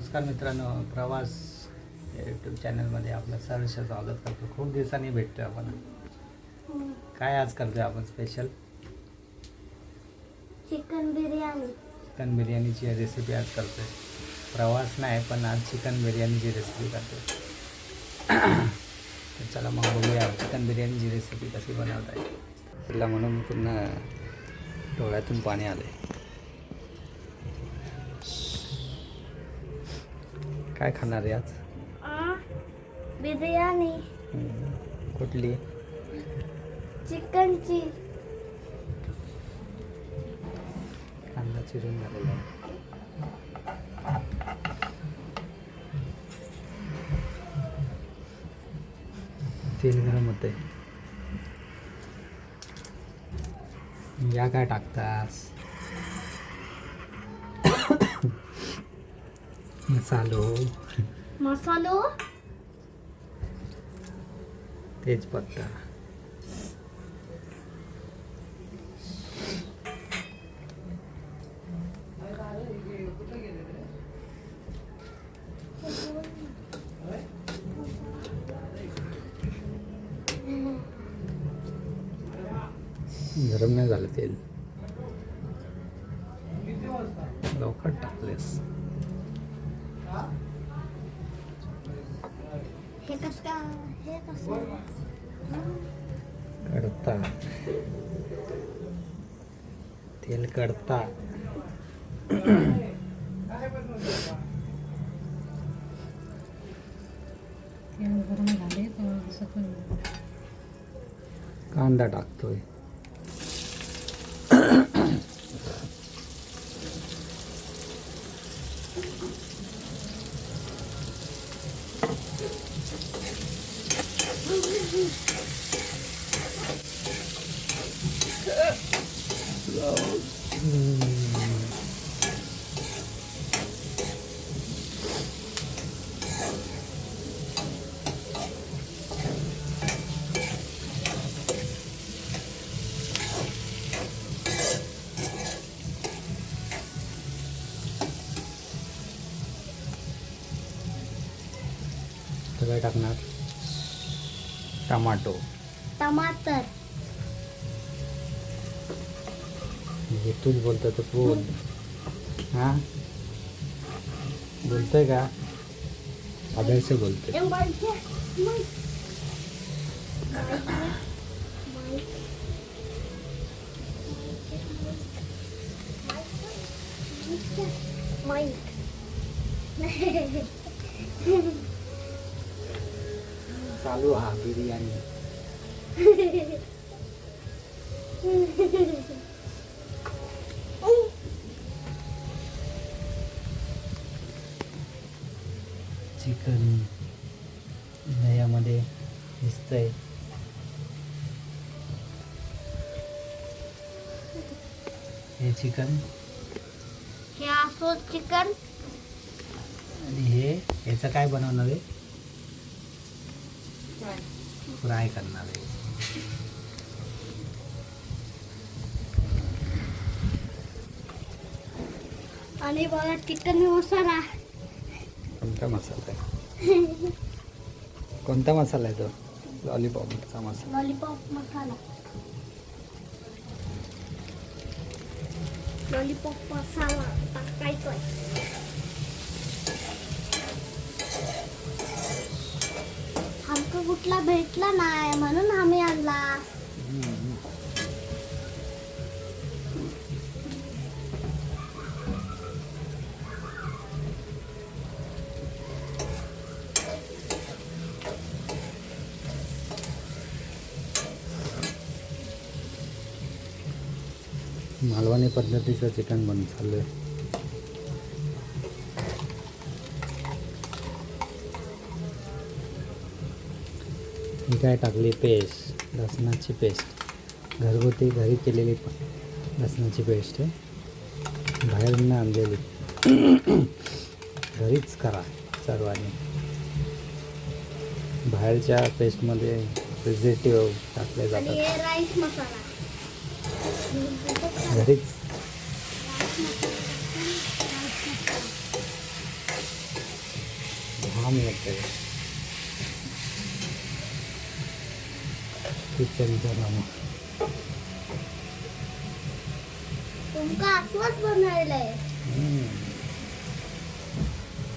नमस्कार मित्रांनो प्रवास यूट्यूब चॅनलमध्ये आपलं सहर्ष स्वागत करतो. खूप दिवसांनी भेटतो आपण. काय आज करतोय आपण स्पेशल चिकन बिर्याणी. चिकन बिर्याणीची रेसिपी आज करतोय. प्रवास नाही पण आज चिकन बिर्याणीची रेसिपी करतोय. तर चला मग बघूया चिकन बिर्याणीची रेसिपी कशी बनवत आहे तिला म्हणून पुन्हा डोळ्यातून पाणी आले काय खाणार आहे आज? बिर्याणी. कुठली? चिकनची. कांदा चिरून झालेला आहे. तेल गरम होते या काय टाकतास? मसालो मसालो तेजपत्ता कांदा टाकतोय तर काय टाकणार टमाटो टमाटर म्हणजे तूच बोलतो तर बोल हां बोलतोय का आदर्श बोलतोय हे माहिती चालू हा बिर्याणी. चिकन दह्यामध्ये दिसतंय. हे चिकन. हे असो चिकन. आणि हे याचं काय बनवणार आहे? फ्राय करणार आहे आणि बघा चिकन मसाला कोणता मसाला आहे कोणता मसाला आहे तो लॉलीपॉपचा मसाला लॉलीपॉप मसाला लॉलीपॉप मसाला टाकायचा आमका कुठला भेटला नाही म्हणून आम्ही आणला. मालवणी पद्धतीचं चिकन बन चालू आहे काय टाकली पेस्ट लसणाची पेस्ट घरगुती घरी केलेली लसणाची पेस्ट आहे. बाहेरून आणलेली. घरीच करा सर्वांनी. बाहेरच्या पेस्टमध्ये प्रिझर्वेटिव्ह टाकले जातात. घरीच. दहा मिनिट. किचनचा नमक तुमका असंच बनवलंय.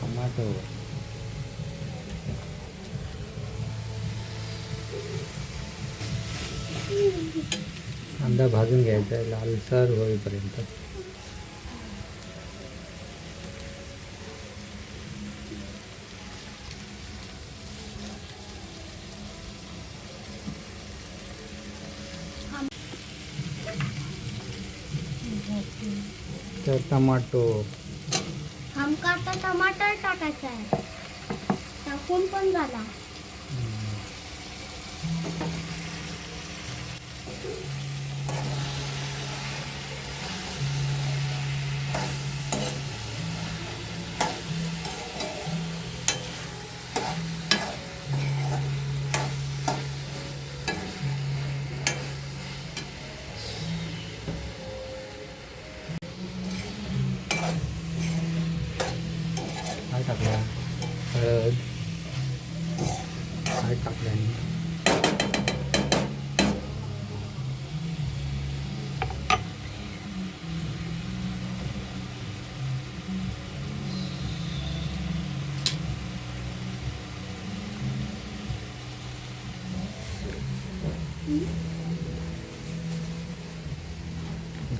टमाटो. कांदा भाजून घ्यायचा आहे लालसर होईपर्यंत. तर टमाटो. आमका आता टमाटर टाकायचा आहे. टाकून पण झाला.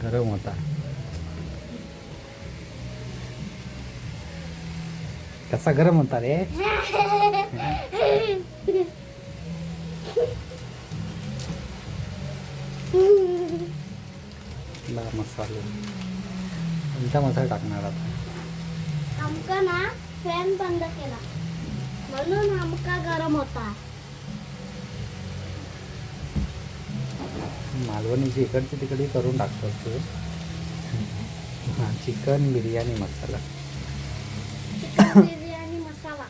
गरम होता. कसा गरम होता रे? ला मसाला. कोणता मसाला टाकणार आता? आमका ना फॅन बंद केला. म्हणून आमका गरम होता. मालवणीची इकडची तिकडे करून टाकतो तू. हां चिकन बिर्याणी मसाला. बिर्याणी मसाला.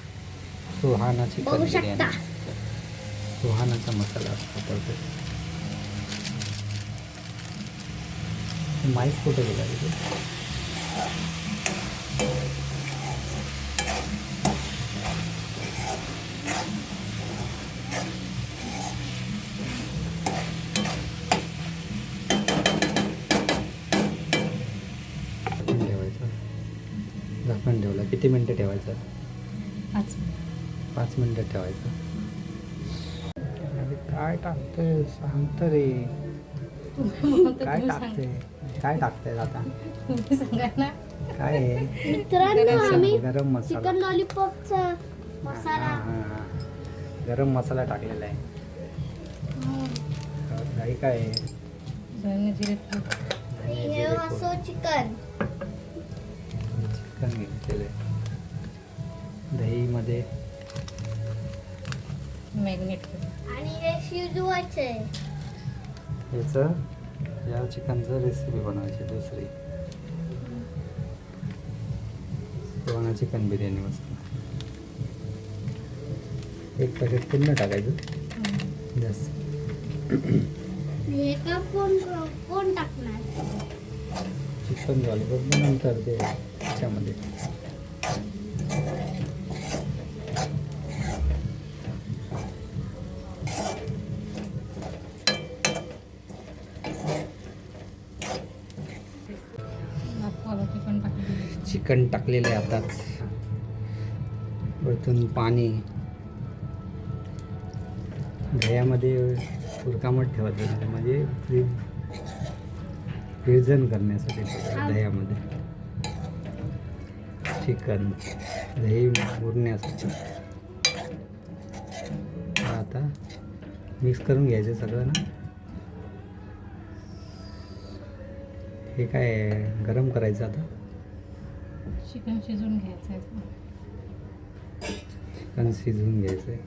सुहाना चिकन बिर्याणी सुहानाचा मसाला वापरतो माईक कुठे गेला तिथे मिनटं ठेवायचं. अरे काय टाकतोय? सांगत रे. काय टाकते काय टाकतंय आता? काय आहे मित्रांनो गरम मसाला. चिकन लॉलीपॉपचा मसाला. गरम मसाला टाकलेला आहे. काही काय? आहे हे चिकन. चिकन घेतलेलं आहे. दहीमध्ये मॅग्नेट आणि हे शिजवायचे याचं या चिकनचं रेसिपी बनवायची दुसरी. सुहाना चिकन बिर्याणी मसाला एक पॅकेट पूर्ण टाकायचं. जास्त हे का कोण कोण टाकणार? चिकन लॉलीपॉप नंतर ते त्याच्यामध्ये चिकन टाकलेलं आहे आताच वरतून पाणी. दह्यामध्ये उरकामट ठेवायचं म्हणजे फ्रीज फ्रीजन करण्यासाठी दह्यामध्ये चिकन दही मुरण्यासाठी. आता मिक्स करून घ्यायचं सगळं ना. हे काय? गरम करायचं आता? चिकन शिजवून घ्यायचं आहे चिकन शिजवून घ्यायचं आहे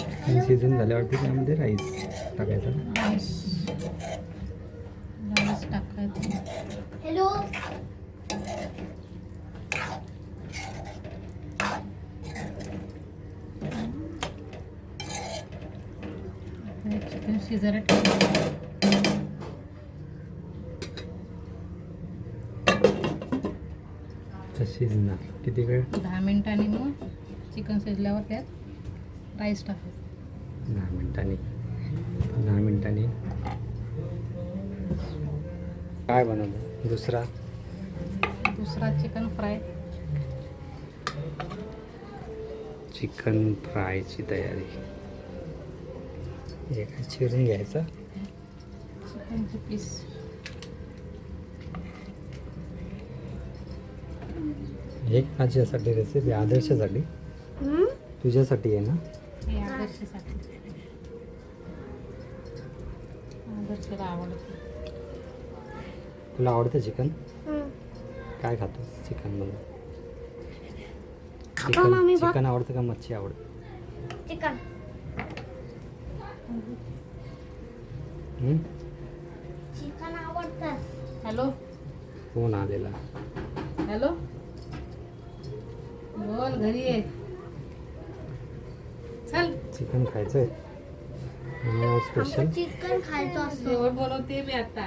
चिकन शिजून झाल्यावरती त्यामध्ये राईस टाकायचा राईस. राईस टाकायचं. हॅलो. चिकन शिजायला ठेवायचं तर शिजणार किती वेळ? दहा मिनिटांनी मग चिकन शिजल्यावर त्यात राईस टाकायचं. दहा मिनिटांनी. दहा मिनिटांनी. काय बनवलं? दुसरा? दुसरा चिकन फ्राय. चिकन फ्रायची तयारी. काय चिरून घ्यायचं? चिकनचे पीस. एक माझ्यासाठी रेसिपी आदर्शासाठी? तुझ्यासाठी आहे ना? हे आदर्शसाठी. आदर्शला आवडतं. तुला आवडतं चिकन. काय खातो चिकन बघ चिकन आवडतं का मच्छी आवडतं? चिकन हं? चिकन आवडतं. हॅलो फोन आलेला? हॅलो बोल घरी आहे चल. चिकन खायचंय? स्पेशल चिकन खायचं असो. जेवण बनवते मी आता.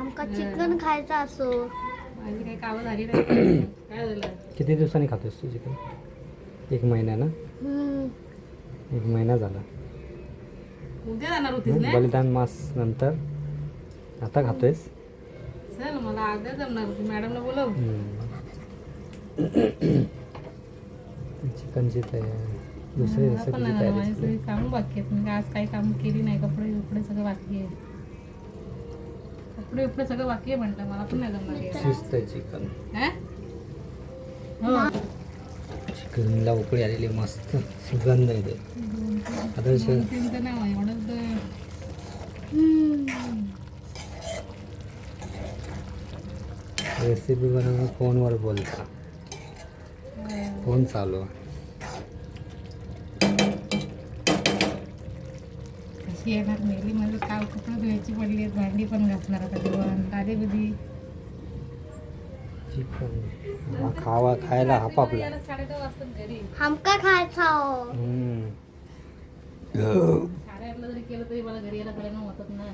आमका चिकन खायचं असो. माझी काही कामं झाली नाही. काय झालं? किती दिवसांनी खातोस तू चिकन? एक महिन्यानं हम्म. एक महिना झाला. उद्या जाणार होतीस? ना? बलिदान मास नंतर. आता खातोयस? चल मला अर्ध्या जमणार होती. मॅडमला बोलव. चिकनची तयारी दुसरी तयारी कामं बाकी आहेत. म्हणजे आज काही काम केली नाही कपडे बिपडे सगळं बाकी आहे. कपडे सगळं बाकी आहे म्हटलं मला पण नाही जमणार हे. शिजतंय चिकन. हा? चिकनला उकळी आलेली मस्त सुगंध येते आदर्श. नाही एवढंच. रेसिपी बनवून फोनवर बोलता? फोन चालू आहे. कशी येणार मेली म्हणजे काल कपडे धुवायची पडली आहेत भांडी पण घासणार आता जेवण दादे हा खावा खायला हापापला साडे दहा वाजतात घरी आमका खायचं हो. हम्म. साडेआठला जरी केलं तरी मला घरी यायला करायला होतात ना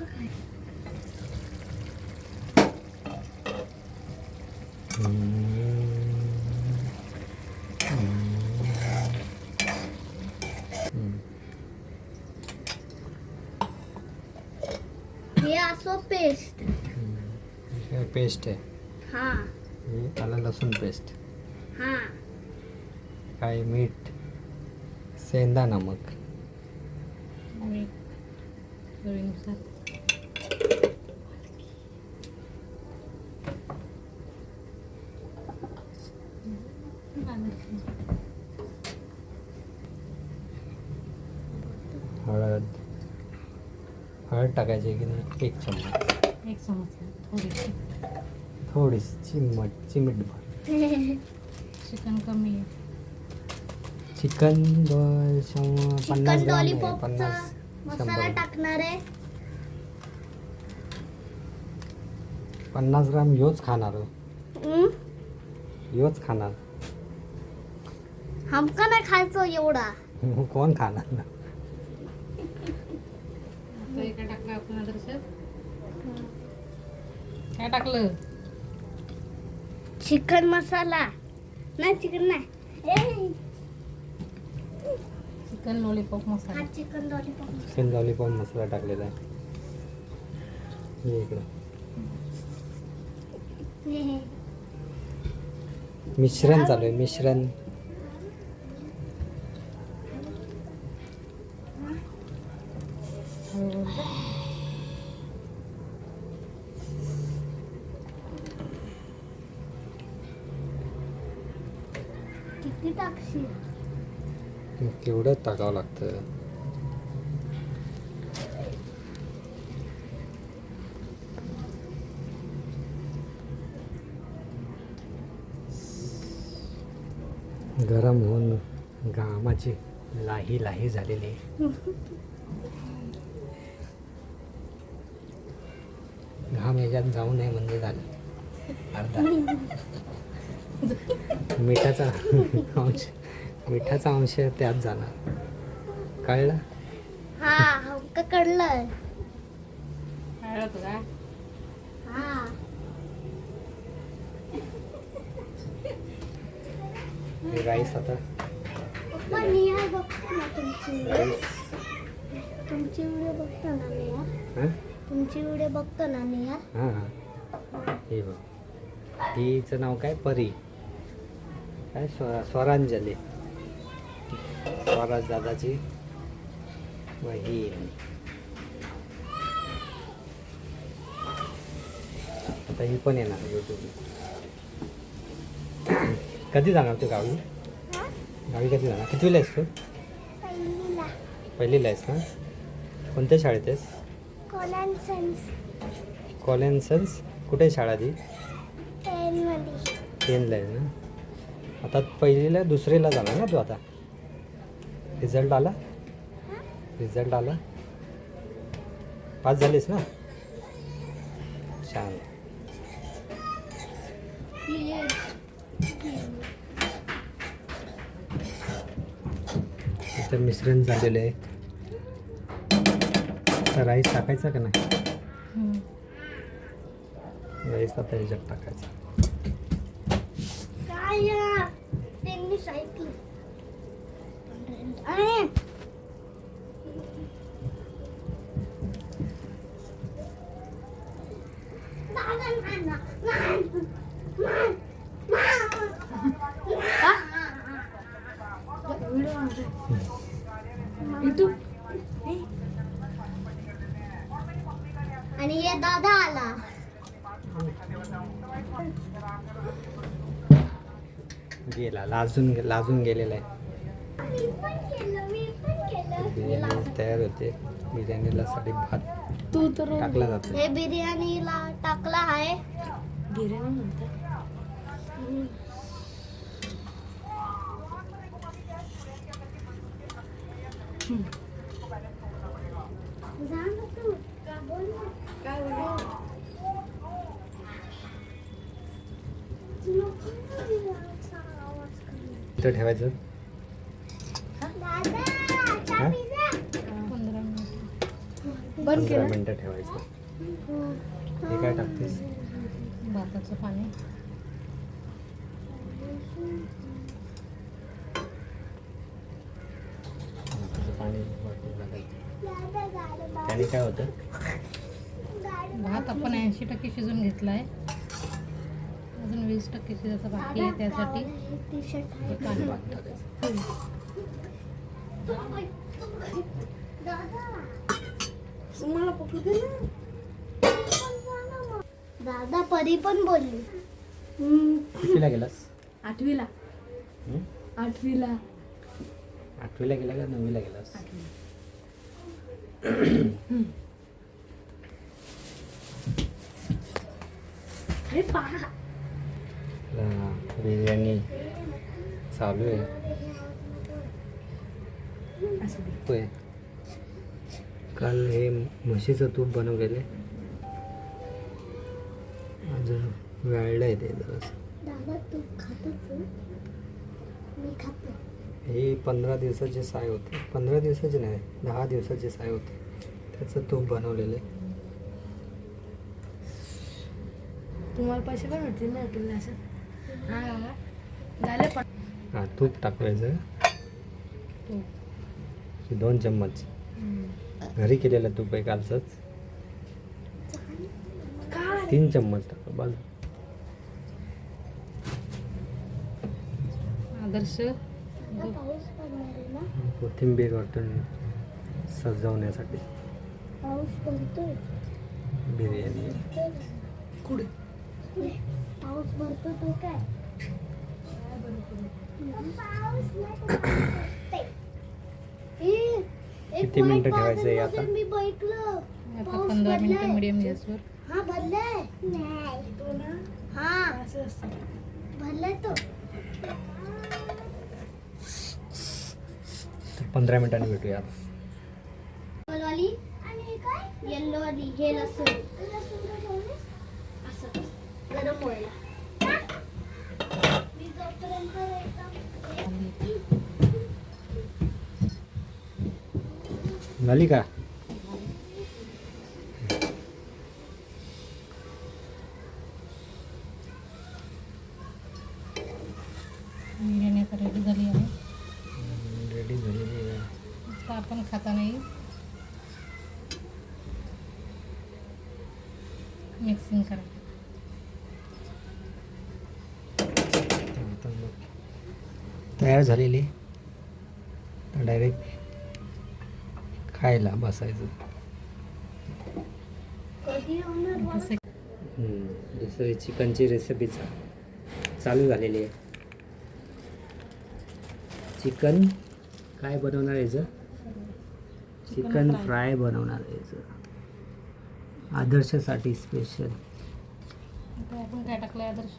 खायचं हे असो पेस्ट हे पेस्ट आहे. हा. हे आलं लसूण पेस्ट हा. काय मीठ सेंदा नमक मीठ टाकायची की नाही? एक चम्मच. एक चमच थोडीशी. थोडीशी चिमट चिमीटभर चिकन कमी आहे. चिकन पन्नास चिकन ग्राम पन्नास मसाला टाकणार आहे. पन्नास ग्राम योच खाणार हो. योच खाणार. आमका नाही खायचं एवढा. कोण खाणार ना आता हे काय टाकलं आपण आदर्शात काय टाकलं चिकन मसाला. नाही चिकन नाही. Chicken lollipop masala. हा chicken lollipop chicken lollipop masala टाकलेला आहे. हे इकडं. मिश्रण चालू आहे मिश्रण किती टाकशील केवढं टाकावं लागतं. गरम होऊन घामाची लाही लाही झालेली. घाम याच्यात जाऊ नये म्हणजे झालं. अर्धा. मिठाचा. मिठाचा अंश त्यात जाणार. कळलं? हा आमका कळलं. हळद का हा. हे राईस आता. तुमची व्हिडिओ बघतो ना हां? तुमची व्हिडिओ बघतो ना निहार हां हां. हे बघ. हिचं नाव काय? परी. काय? स्व स्वरांजली. स्वराज दादाची बहीण आता ही पण येणार यूट्यूबला कधी जाणार तू गावी? गावी कधी जाणार? कितवीला आहेस तू? पहिलीला. आहेस ना? कोणत्या शाळेत आहेस? कोलन सेन्स कॉलेन्सन्स कुठे शाळा ती टेनला आहे ना? आता पहिलीला दुसरीला झाला ना तू आता? रिझल्ट आला? रिझल्ट आला? पास झालीस ना? छान. इथं मिश्रण झालेलं आहे. आता राईस टाकायचा का नाही. राईस आता ह्याच्यात टाकायचा काय या? त्यांनी सांगितलं अरे दादा, नाही ना, नाही, नाही, नाही. आणि हे दादा आला. गेला लाजून लाजून गेलेला आहे. बिर्याणी तयार होते. बिर्याणीला साठी भात तू तर टाकला जातो. हे बिर्याणीला टाकला आहे. बिर्याणी म्हणतात ठेवायचं दादा, चहा पी जा. पंधरा मिनिट मिनटं ठेवायचं. हे काय टाकतेस? भाताचं पाणी. त्याने काय होतं? भात आपण ऐंशी टक्के शिजून घेतला आहे अजून वीस टक्के शिजायचा बाकी आहे त्यासाठी. पाणी भात टाकायचं दादा मला पकडू दे दादा परी पण बोलली. कितीला गेलास? आठवीला. हं? आठवीला. आठवीला गेला का नववीला गेलास? हे पहा. ला- बिर्याणी चालू आहे. होय. काल हे म्हशीचं तूप बनवलेलं. आहे अजून वाळलं आहे ते जरासं दादा तू खातो तू? मी खातो. हे पंधरा दिवसाचे साय होते. पंधरा दिवसाचे नाही दहा दिवसाचे साय होते. त्याचं तूप बनवलेलं. आहे तुम्हाला पैसे पण भेटतील ना तुला असं? हां झाले पण. हां तूप टाकायचं. हे दोन चम्मच. घरी केलेलं तूप आहे कालचंच तीन चम्मच. टाका बाजू आदर्श कोथिंबीर वाटून सजवण्यासाठी. बिर्याणी. कुठे? पाऊस भरतो तो काय पाऊस नाही पडतोय. ए, एक किती मिनिटं ठेवायचं आहे आता? मी बैठलो आता पंधरा मिनिटं. मिडियम गॅसवर हा भरलाय? नाही. हा. भरलाय तो. पंधरा मिनिटांनी भेटूया वाली आणि हे काय? येल्लो वाली हे लसूण? असं गरम व्हायला मी जोपर्यंत झाली का रेडी झाली आहे रेडी झालेली आहे आपण खाता नाही मिक्सिंग करायचं तयार झालेली खायला बसायचं. दुसरी चिकनची रेसिपी चालू झालेली आहे. चिकन काय बनवणार याचं चिकन. फ्राय. बनवणार आहे याचं आदर्शसाठी स्पेशल आपण काय टाकलं आदर्श?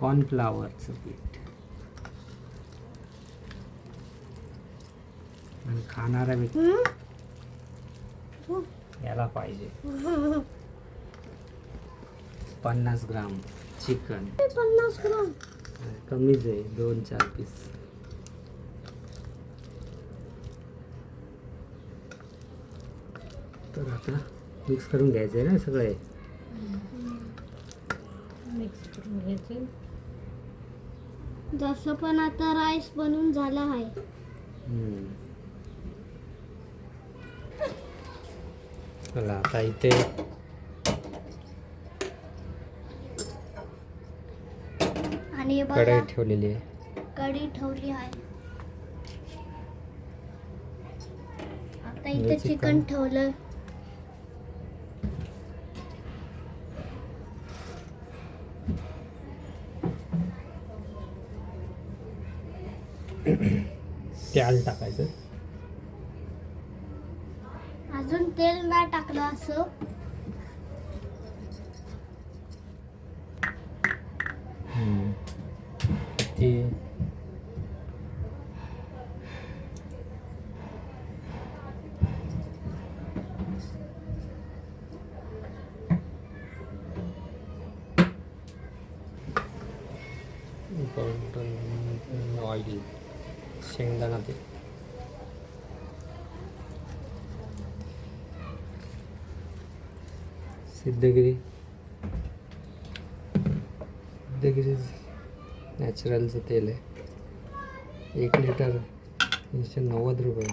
कॉर्नफ्लावरचं पीठ. आणि खाणारा व्यक्ती. हम्म? याला पाहिजे. पन्नास ग्राम चिकन. पन्नास ग्राम. कमीच आहे दोन चार पीस. तर आता मिक्स करून घ्यायचं आहे ना सगळे? मिक्स करून घ्यायचे. जसं पण आता राईस बनून झाला आहे. चला आता इथे आणि हे कढई बघा ठेवलेली आहे. कढी ठेवली आहे. आता हे इथे चिकन. चिकन. ठेवलं. तेल टाकायचं अजून तेल नाही टाकलं असं हम्म. ते ऑइल शेंगदाणा ते सिद्धगिरी. सिद्धगिरी नॅचरलचं तेल आहे. एक लिटर तीनशे नव्वद रुपये.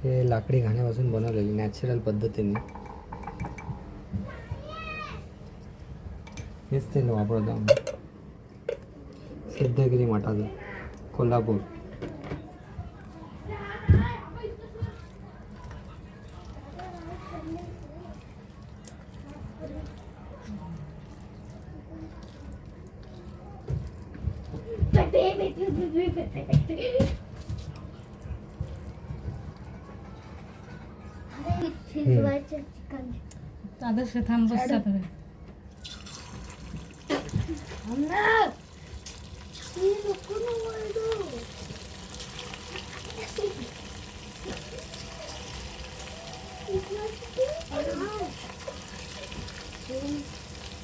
हे लाकडी घाण्यापासून बनवलेले नॅचरल पद्धतीने. हेच तेल वापरतो आम्ही. सिद्धगिरी मठाचं कोल्हापूर. शिजवायचं चिकन आदर्श थांब बसता तुम्ही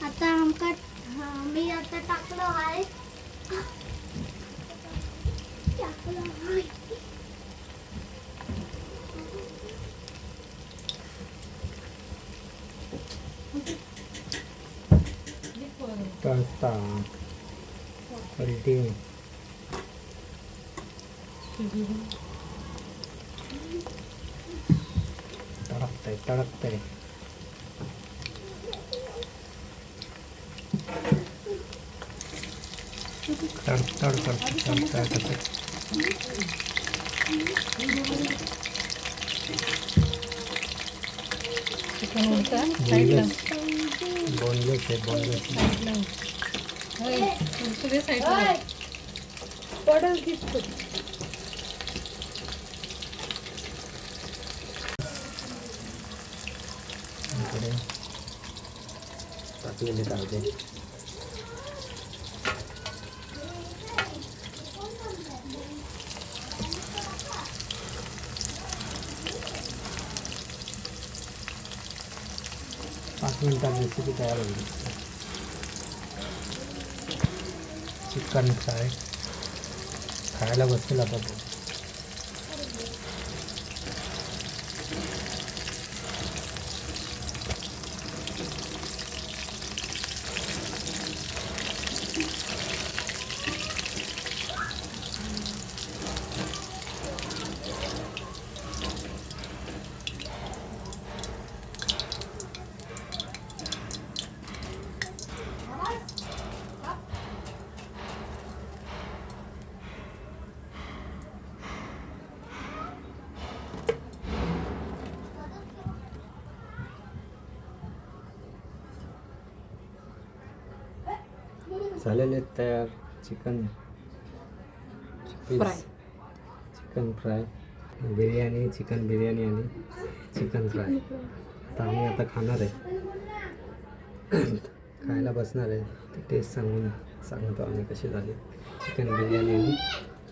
आता आमका हा, मी आता टाकलं आहे टाकलं आहे Kata Holding Tarak tayo, tarak tayo Tarak, tarak, tarak, tarak, tarak, tarak Ikan hutan, saya bilang boneless आहे बोनलेस सगळे साईडला टाकलेले पाच मिनिटात रेसिपी तयार होईल. Chicken fry. खायला बसतील आता. झालेले तयार. Chicken Fry. Chicken fry biryani chicken biryani आणि चिकन फ्राय तर आम्ही आता खाणार आहे. खायला बसणार आहे. ते टेस्ट सांगून सांगतो आम्ही कशी झाली. चिकन बिर्याणी आणि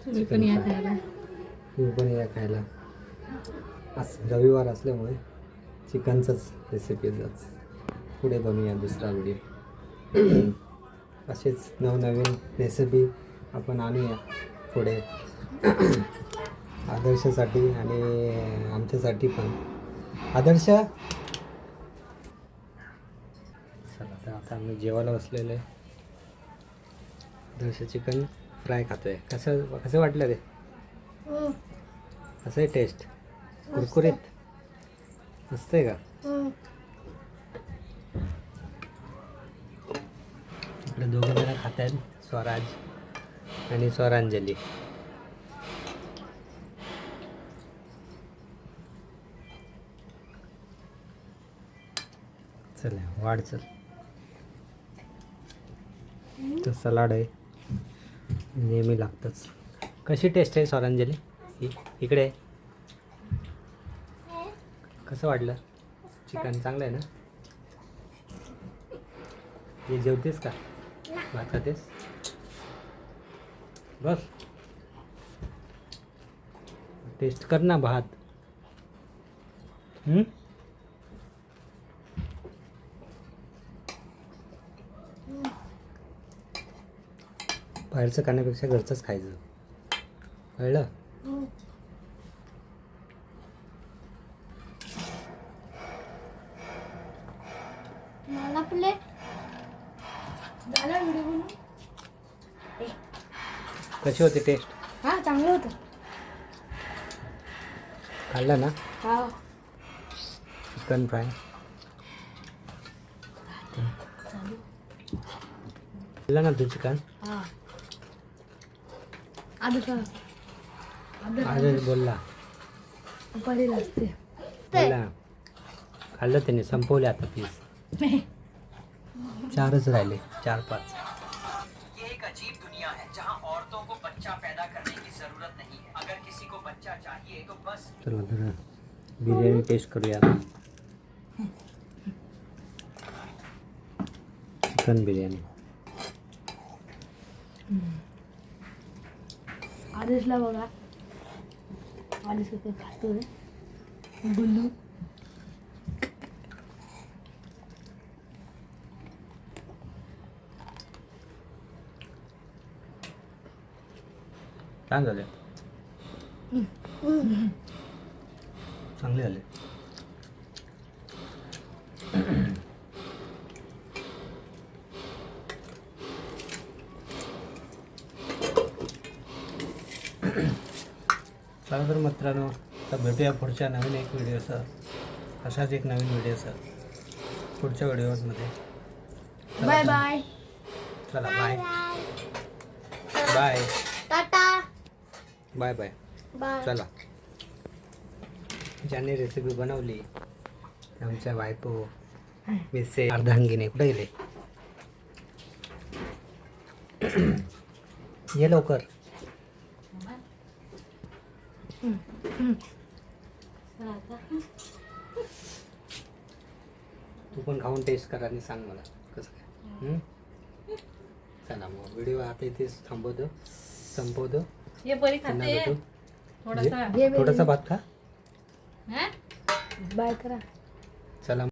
तुम्ही पण या खायला. तुम्ही पण या खायला. आज रविवार असल्यामुळे चिकनचंच रेसिपीजच पुढे बनवूया दुसरा व्हिडिओ असेच नवनवीन रेसिपी आपण आणूया पुढे. आदर्शासाठी आणि आमच्यासाठी पण. आदर्श? चला तर आता आम्ही जेवायला बसलेलो आहे. आदर्श चिकन फ्राय खातोय. कसं कसं वाटलं रे? कसं आहे टेस्ट कुरकुरीत? मस्त आहे का? इकडे दोघं जण खात आहेत स्वराज आणि स्वरांजली. चल वाढ चल. तर सलाड आहे. नेहमी लागतंच. कशी टेस्ट आहे स्वरांजली? इकडे आहे. कसं वाटलं? चिकन चांगलं आहे ना? हे जेवतेस का? भात खातेस बस. टेस्ट कर ना भात. हम्म? बाहेरचं खाण्यापेक्षा घरचंच खायचं. कळलं? हो हम्म. मला प्लेट झाला व्हिडिओ बनवून कशी होती टेस्ट? हा चांगलं होतं. खाल्लं ना? हा. Chicken fry. खाल्लं ना तू चिकन? हा. आधी का आज बोलला. पडेल असते. बोलला. खाल्लं त्याने संपवले आता पीस चारच राहिले चार पाच. ये एक अजीब बच्चा पैदा करने की ज़रूरत नहीं है। अगर किसी को बच्चा चाहिए तो बस चला जरा बिर्याणी टेस्ट करूया चिकन बिर्याणी आदेशला बघा आदेश खातोय गुल्लू। छान झाले. चांगले झाले. चला तर मित्रांनो तर भेटूया पुढच्या नवीन एक व्हिडिओसह. असाच एक नवीन व्हिडिओसह पुढच्या व्हिडिओमध्ये. चला बाय. बाय. चला बाय. बाय. Bye bye. चला. ज्याने रेसिपी बनवली आमच्या बायको मिसे अर्धांगिनी कुठे गेले? ये लवकर. तू पण खाऊन टेस्ट कर आणि सांग मला कसं काय? चला मग व्हिडिओ आता इथेच थांबवतो. संपवतो. ये परी पुन्हा खाते भेटू थोडासा घे थोडासा भात खा। हा? बाय करा। चला